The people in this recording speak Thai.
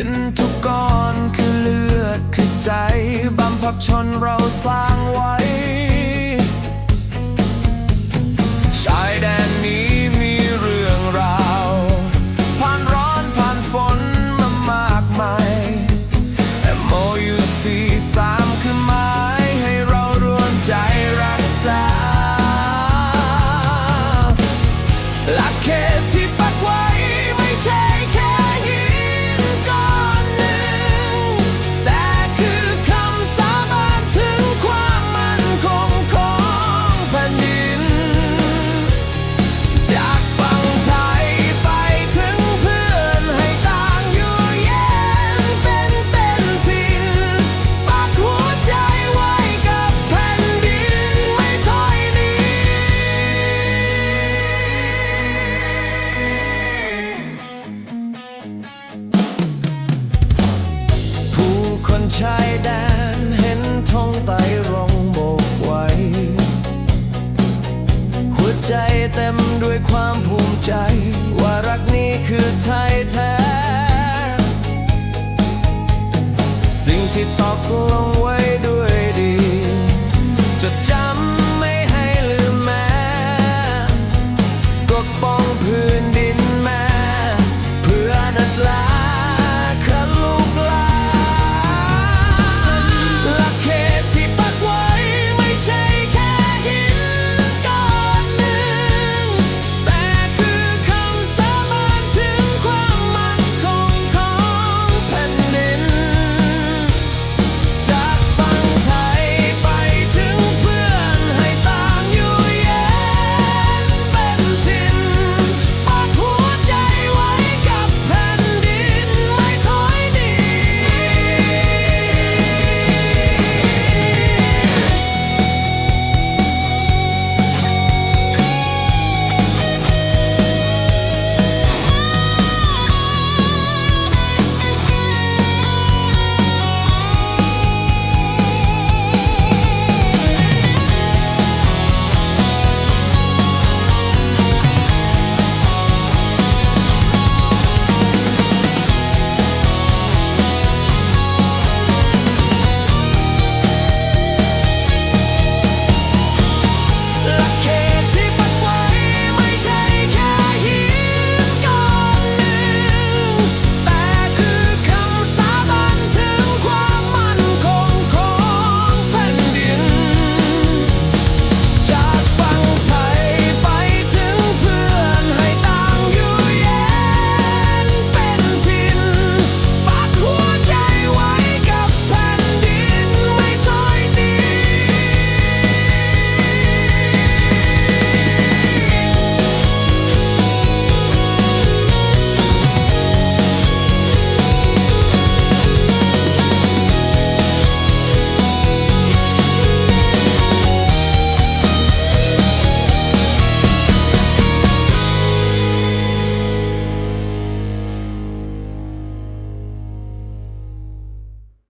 ินทุกก้อนคือเลือดคือใจบำพับชนเราสร้างไว้ ใจเต็มด้วยความภูมิใจ ว่ารักนี้คือไทยแท้ สิ่งที่ตกลง